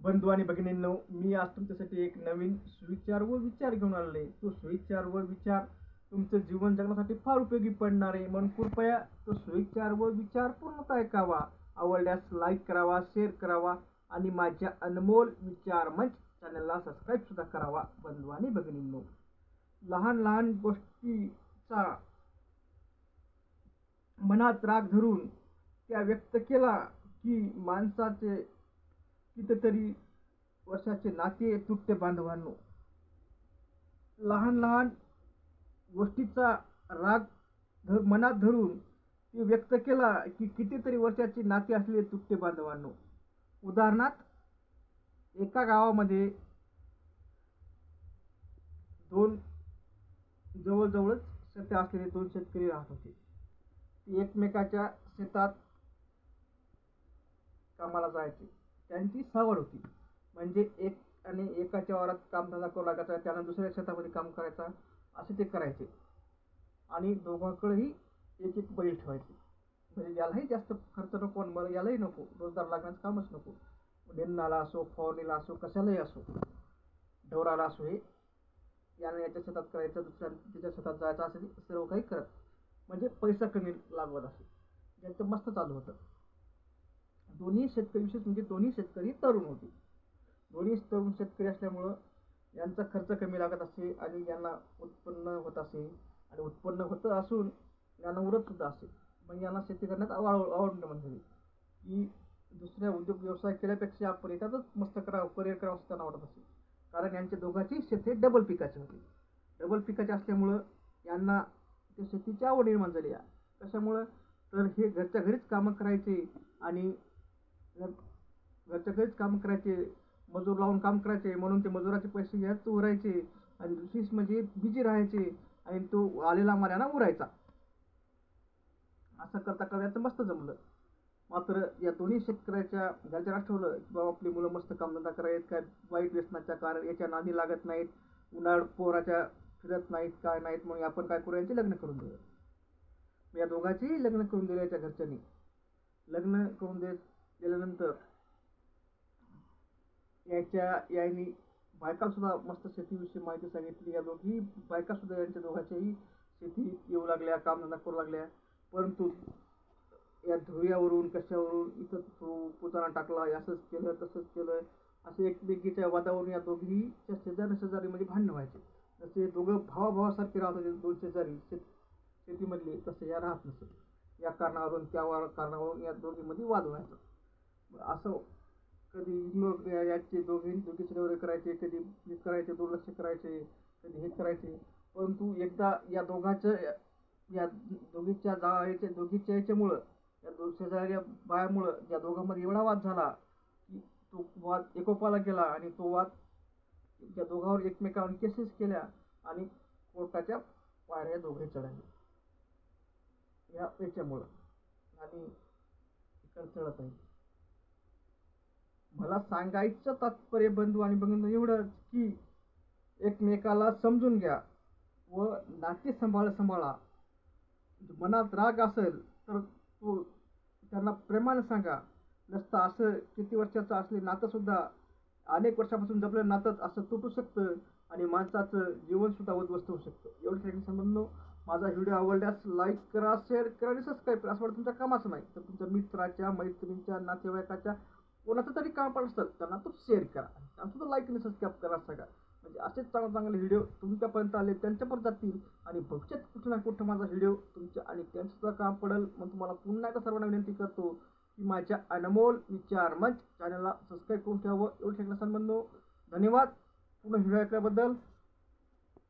बंधू आणि भगिनींनो मी आज तुमच्यासाठी एक नवीन सुविचार व विचार घेऊन आलेले तो सुविचार व विचार तुमचं जीवन जगण्यासाठी फार उपयोगी पडणार आहे. म्हणून कृपया तो सुविचार व विचार पूर्णतः ऐकावा आवडल्यास लाईक करावा शेअर करावा आणि माझ्या अनमोल विचार मंच चॅनलला सबस्क्राईब सुद्धा करावा बंधू आणि भगिनींनो. लहान लहान गोष्टीचा मनात राग धरून त्या व्यक्त केला की माणसाचे कितीतरी वर्षाचे नाते तुटते बांधवांनो. लहान लहान गोष्टीचा राग धर मनात धरून ते व्यक्त केला की कितीतरी वर्षाची नाते असलेले तुटते बांधवांनो. उदाहरणार्थ एका गावामध्ये दोन जवळजवळच शेते असलेले दोन शेतकरी राहत होते. ते एकमेकाच्या शेतात कामाला जायचे. त्यांची सवड होती. म्हणजे एक आणि एकाच्या वावरात कामधंदा करू लागायचा त्यानं दुसऱ्या शेतामध्ये काम करायचा असे ते करायचे. आणि दोघांकडेही एक एक बैल ठेवायचे. म्हणजे यालाही जास्त खर्च नको आणि मला यालाही नको. रोजगार लागण्याचं कामच नको. निंदणाला असो फवारणीला असो कशालाही असो. ढोराला असो हे. यानं याच्या शेतात करायचं दुसऱ्या त्याच्या शेतात जायचं असं सर्व काही करत. म्हणजे पैसा कमी लागवत असे. ज्यांचं मस्त चालू होतं. दोन्ही शेतकरी विशेष म्हणजे दोन्ही शेतकरी तरुण होते. दोन्ही तरुण शेतकरी असल्यामुळं यांचा खर्च कमी लागत असे आणि यांना उत्पन्न होत असे आणि उत्पन्न होतं असून यांना उरत सुद्धा असे. मग यांना शेती करण्यात आवड आवड निर्माण झाली. की दुसऱ्या उद्योग व्यवसाय केल्यापेक्षा आपण याच्यातच मस्त करावं करिअर करावं असं त्यांना वाटत असे. कारण यांच्या दोघांची शेती डबल पिकाची होती. डबल पिकाची असल्यामुळं यांना त्या शेतीची आवड निर्माण झाली कशामुळं? तर हे घरच्या घरीच कामं करायचे आणि घरच्या घरीच काम करायचे मजूर लावून काम करायचे म्हणून ते मजुराचे पैसे घ्यायच उरायचे आणि दुसरीच म्हणजे बिजी राहायचे आणि तो आलेला माऱ्याना उरायचा. असं करता करता याचं मस्त जमलं. मात्र या दोन्ही शेतकऱ्याच्या घरच्या ठेवलं की बाबा आपली मुलं मस्त कामधंदा करायत काय वाईट व्यसनाच्या कारण याच्या नादी लागत नाहीत उन्हाळ पोराच्या फिरत नाहीत काय नाहीत म्हणून आपण काय करू? यांचे लग्न करून देऊ या दोघांचेही लग्न करून दिलं याच्या घरच्यांनी. लग्न करून देत गेल्यानंतर याच्या याने बायकासुद्धा मस्त शेतीविषयी माहिती सांगितली. या दोघी बायकासुद्धा यांच्या दोघांच्याही शेती येऊ लागल्या कामधंदा करू लागल्या. परंतु या धुऱ्यावरून कशावरून इथं तो पुताना टाकला असंच केलं तसंच केलं. असं एकमेकीच्या वादावरून या दोघीच्या शेजारी शेजारी म्हणजे भांडणं व्हायचे. जसे दोघं भावाभावासारखे राहत होते दोन शेजारी शेत शेतीमधले तसे या राहत नसत या कारणावरून त्या कारणावरून या दोघीमध्ये वाद व्हायचा. असं कधी मग याचे दोघे दोघीचे नवरे करायचे कधी हे करायचे दुर्लक्ष करायचे कधी हे करायचे. परंतु एकदा या दोघांचं या दोघीच्या जा याच्या दोघीच्या याच्यामुळं या दो शेजाऱ्या बायामुळं या दोघांमध्ये एवढा वाद झाला की तो वाद एकोपाला गेला आणि तो वाद त्या दोघांवर एकमेकावर केसेस केल्या आणि कोर्टाच्या पायऱ्या दोघे चढायला या याच्यामुळं. आणि इकडं चढत आहे. मला सांगायचं तात्पर्य बंधू आणि बंधू एवढंच की एकमेकाला समजून घ्या व नाते सांभाळा सांभाळा. मनात राग असेल तर तो त्यांना प्रेमाने सांगा. नसतं असं किती वर्षाचं असले नातंसुद्धा अनेक वर्षापासून जपलं नातं असं तुटू शकतं आणि माणसाचं जीवनसुद्धा उद्ध्वस्त होऊ शकतं. एवढं ठिकाणी संबंध माझा व्हिडिओ आवडल्यास लाईक करा शेअर करा आणि सबस्क्राईब करा. असं वाटतं तुमच्या कामाचं नाही. तर तुमच्या मित्राच्या मैत्रिणीच्या नातेवाईकाच्या कोणाचं तरी काम पडत असतं त्यांना तो शेअर करा. त्यांना सुद्धा लाईक आणि सबस्क्राईब करा सगळा. म्हणजे असेच चांगले चांगले व्हिडिओ तुमच्यापर्यंत आले त्यांच्यापर्यंत जातील. आणि भविष्यात कुठे ना कुठं माझा व्हिडिओ तुमच्या आणि त्यांचंसुद्धा काम पडेल मग तुम्हाला पुन्हा एकदा सर्वांना विनंती करतो की माझ्या अनमोल विचार मंच चॅनलला सबस्क्राईब करून ठेवावं. एवढं ठेकण्याचा धन्यवाद. पूर्ण व्हिडिओ ऐकल्याबद्दल